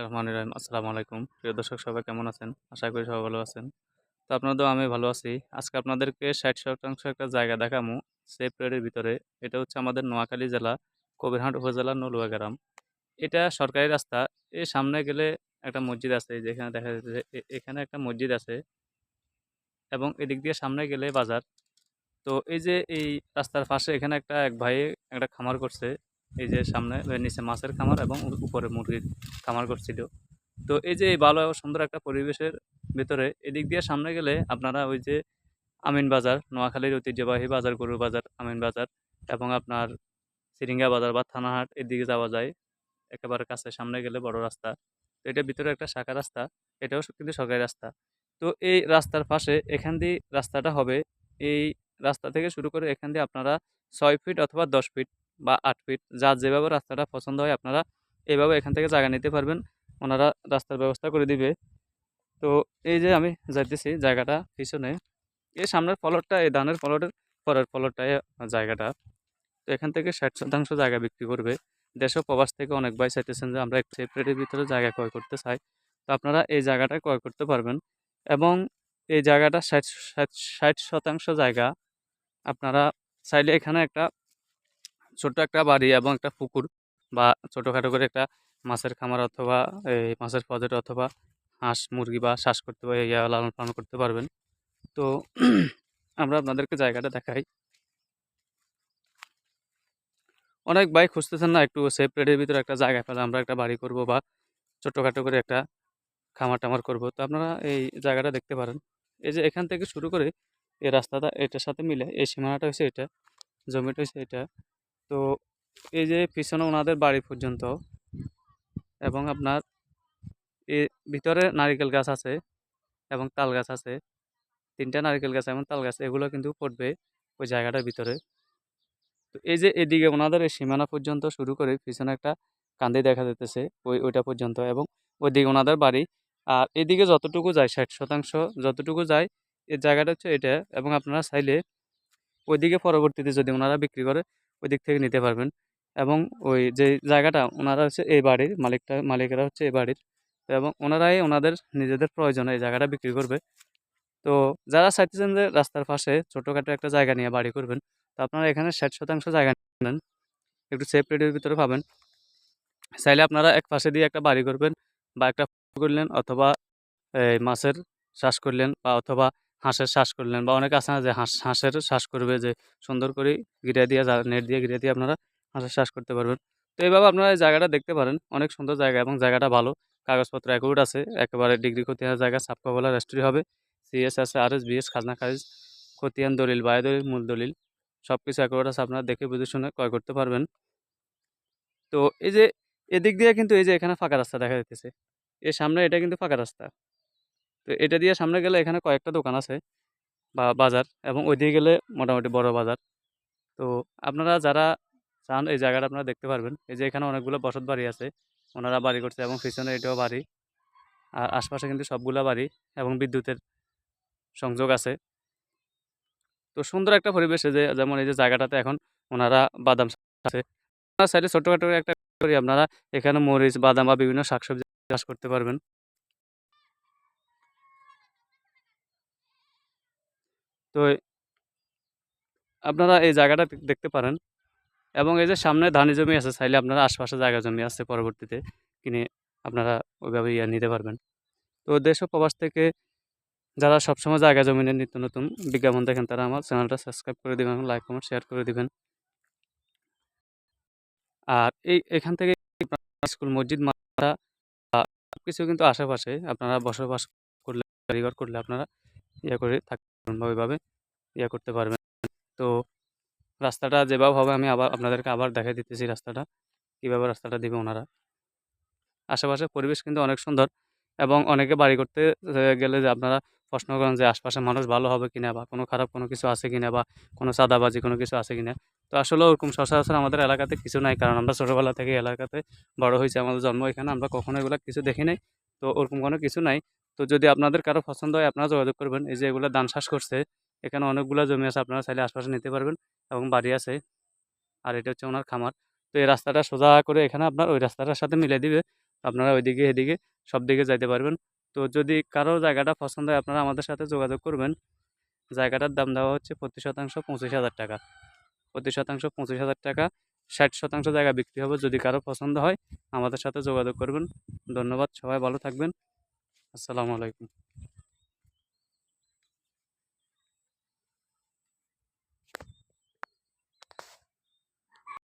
রহমান রহিম। আসসালামু আলাইকুম। প্রিয় দর্শক, সবাই কেমন আছেন? আশা করি সবাই ভালো আছেন। তো আপনাদের আমি ভালো আছি। আজকে আপনাদেরকে ষাট শতাংশ একটা জায়গা দেখামু সেফ রোডের ভিতরে। এটা হচ্ছে আমাদের নোয়াখালী জেলা, কবিরহাট উপজেলা, নলুয়া গ্রাম। এটা সরকারি রাস্তা। এই সামনে গেলে একটা মসজিদ আছে, যেখানে দেখা যাচ্ছে এখানে একটা মসজিদ আছে। এবং এদিক দিয়ে সামনে গেলে বাজার। তো এই যে এই রাস্তার পাশে এখানে একটা এক ভাই একটা খামার করছে। এই যে সামনে নিচে মাছের খামার এবং উপরে মুরগির খামার করছিল। তো এই যে ভালো সুন্দর একটা পরিবেশের ভিতরে, এদিক দিয়ে সামনে গেলে আপনারা ওই যে আমিন বাজার, নোয়াখালীর ঐতিহ্যবাহী বাজার, গরুর বাজার, আমিন বাজার এবং আপনার সিরিঙ্গা বাজার বা থানাহাট এদিকে যাওয়া যায়। একেবারে কাছে সামনে গেলে বড় রাস্তা। তো এটা ভিতরে একটা শাখা রাস্তা, এটাও কিন্তু সরকারি রাস্তা। তো এই রাস্তার পাশে এখান দিয়ে রাস্তাটা হবে। এই রাস্তা থেকে শুরু করে এখান দিয়ে আপনারা ছয় ফিট অথবা দশ ফিট বা আট ফিট, যার যেভাবে রাস্তাটা পছন্দ হয় আপনারা এইভাবে এখান থেকে জায়গা নিতে পারবেন। ওনারা রাস্তার ব্যবস্থা করে দিবে। তো এই যে আমি যাইতেছি জায়গাটা পিছনে, এই সামনের ফলটটা, এই ধানের ফলটের পরের ফলটটাই জায়গাটা। তো এখান থেকে ষাট শতাংশ জায়গা বিক্রি করবে। দেশ প্রবাস থেকে অনেক ভাই চাইতেছেন যে আমরা একটু সেপারেটের ভিতরে জায়গা ক্রয় করতে চাই। তো আপনারা এই জায়গাটা ক্রয় করতে পারবেন। এবং এই জায়গাটা ষাট ষাট শতাংশ জায়গা আপনারা চাইলে এখানে একটা ছোট্ট একটা বাড়ি এবং একটা পুকুর বা ছোটোখাটো করে একটা মাছের খামার অথবা এই মাছের পজেট অথবা হাঁস, মুরগি বা শ্বাস করতে পারে ইয়া লালন পালন করতে পারবেন। তো আমরা আপনাদেরকে জায়গাটা দেখাই। অনেক ভাই খুঁজতেছেন না, একটু সেফ রেটের ভিতরে একটা জায়গা পেলে আমরা একটা বাড়ি করব বা ছোটোখাটো করে একটা খামার টামার করব। তো আপনারা এই জায়গাটা দেখতে পারেন। এই যে এখান থেকে শুরু করে এই রাস্তাটা এটার সাথে মিলে, এই সীমানাটা হয়েছে এটা, জমিটা হয়েছে এটা। তো এই যে পিছনে ওনাদের বাড়ি পর্যন্ত এবং আপনার এ ভিতরে নারিকেল গাছ আছে এবং তাল গাছ আছে, তিনটা নারিকেল গাছ এবং তাল গাছ, এগুলো কিন্তু পড়বে ওই জায়গাটার ভিতরে। তো এই যে এদিকে ওনাদের এই সীমানা পর্যন্ত শুরু করে পিছনে একটা কান্দি দেখা যেতেছে ওই, ওইটা পর্যন্ত এবং ওইদিকে ওনাদের বাড়ি। আর এদিকে যতটুকু যায়, ষাট শতাংশ যতটুকু যায় এই জায়গাটা হচ্ছে এটা এবং আপনারা চাইলে ওইদিকে পরবর্তীতে যদি ওনারা বিক্রি করে ওই দিক থেকে নিতে পারবেন। এবং ওই যে জায়গাটা ওনারা হচ্ছে এই বাড়ির মালিকটা, মালিকেরা হচ্ছে এই বাড়ির। তো এবং ওনারাই ওনাদের নিজেদের প্রয়োজনে এই জায়গাটা বিক্রি করবে। তো যারা চাইতেছেন যে রাস্তার পাশে ছোটোখাটো একটা জায়গা নিয়ে বাড়ি করবেন, তো আপনারা এখানে ষাট শতাংশ জায়গা নেন। একটু সেফ রেটের ভিতরে পাবেন। চাইলে আপনারা এক পাশে দিয়ে একটা বাড়ি করবেন বা একটা করলেন অথবা মাছের চাষ করলেন বা অথবা হাঁসের চাষ করলেন বা অনেক আছে না যে হাঁস, হাঁসের চাষ করবে যে সুন্দর করে ঘিরে দিয়ে নেট দিয়ে ঘিরে দিয়ে আপনারা হাঁসের শ্বাস করতে পারবেন। তো এইভাবে আপনারা এই জায়গাটা দেখতে পারেন। অনেক সুন্দর জায়গা এবং জায়গাটা ভালো। কাগজপত্র অ্যাকুরেট আছে। একেবারে ডিগ্রি খতিয়ান জায়গা। সাপকাবলা রেস্টুরি হবে। সিএস আছে আর এস বিএস খাজনা খারিজ, খতিয়ান দলিল, বায়ু দলিল, মূল দলিল সব কিছু অ্যাকুরেট আছে। আপনারা দেখে বুঝে শুনে ক্রয় করতে পারবেন। তো এই যে এদিক দিয়ে কিন্তু এই যে এখানে ফাঁকা রাস্তা দেখা যাইতেছে। এর সামনে এটা কিন্তু ফাঁকা রাস্তা। তো এটা দিয়ে সামনে গেলে এখানে কয়েকটা দোকান আছে, বা বাজার এবং ওই ওইদিকে গেলে মোটামুটি বড় বাজার। তো আপনারা যারা চান এই জায়গাটা আপনারা দেখতে পারবেন। এই যে এখানে অনেকগুলো বসত বাড়ি আছে, ওনারা বাড়ি করছে এবং পিছনে এটাও বাড়ি। আর আশপাশে কিন্তু সবগুলা বাড়ি এবং বিদ্যুতের সংযোগ আছে। তো সুন্দর একটা পরিবেশে যে, যেমন এই যে জায়গাটাতে এখন ওনারা বাদাম আছে আপনার সাইডে ছোটোখাটো একটা আপনারা এখানে মরিচ, বাদাম বা বিভিন্ন শাকসবজি চাষ করতে পারবেন। তো আপনারা এই জায়গাটা দেখতে পারেন। এবং এই যে সামনে ধানি জমি আছে, চাইলে আপনারা আশপাশে জায়গা জমি আছে পরবর্তীতে কিনে আপনারা ওইভাবে ইয়া নিতে পারবেন। তো দেশ ও প্রবাস থেকে যারা সবসময় জায়গা জমিনের নিত্য নতুন বিজ্ঞাপন দেখেন, তারা আমার চ্যানেলটা সাবস্ক্রাইব করে দেবেন লাইক, কমেন্ট, শেয়ার করে দিবেন। আর এই, এখান থেকে স্কুল, মসজিদ, মাদ্রাসা সব কিছু কিন্তু আশেপাশে আপনারা বসবাস করলে করলে আপনারা ইয়ে করে থাকবেন বা ইয়ে করতে পারবেন। তো রাস্তাটা যেভাবে হবে আমি আবার আপনাদেরকে আবার দেখাই দিতেছি রাস্তাটা, কীভাবে রাস্তাটা দিবে ওনারা। আশেপাশে পরিবেশ কিন্তু অনেক সুন্দর এবং অনেকে বাড়ি করতে গেলে যে আপনারা প্রশ্ন করেন যে আশপাশের মানুষ ভালো হবে কিনা বা কোনো খারাপ কোনো কিছু আছে কিনা বা কোনো চাঁদাবাজি কোনো কিছু আছে কিনা। তো আসলে ওরকম সচরাচর আমাদের এলাকাতে কিছু নাই কারণ আমরা ছোটোবেলা থেকে এলাকাতে বড় হয়েছে, আমাদের জন্ম এখানে, আমরা কখনো এগুলো কিছু দেখি নাই। তো ওরকম কোনো কিছু নাই। তো যদি আপনাদের কারও পছন্দ হয়, আপনারা যোগাযোগ করবেন। এই যে এগুলো দান শ্বাস করছে, এখানে অনেকগুলো জমি আছে, আপনারা চাইলে আশপাশে নিতে পারবেন এবং বাড়ি আছে। আর এটা হচ্ছে ওনার খামার। তো এই রাস্তাটা সোজা করে এখানে আপনার ওই রাস্তাটার সাথে মিলে দিবে। আপনারা ওইদিকে এদিকে সব দিকে যাইতে পারবেন। তো যদি কারও জায়গাটা পছন্দ হয়, আপনারা আমাদের সাথে যোগাযোগ করবেন। জায়গাটার দাম দেওয়া হচ্ছে প্রতি শতাংশ পঁচিশ হাজার টাকা। প্রতি শতাংশ পঁচিশ হাজার টাকা, ষাট শতাংশ জায়গা বিক্রি হবে। যদি কারও পছন্দ হয়, আমাদের সাথে যোগাযোগ করবেন। ধন্যবাদ, সবাই ভালো থাকবেন। আসসালামু আলাইকুম।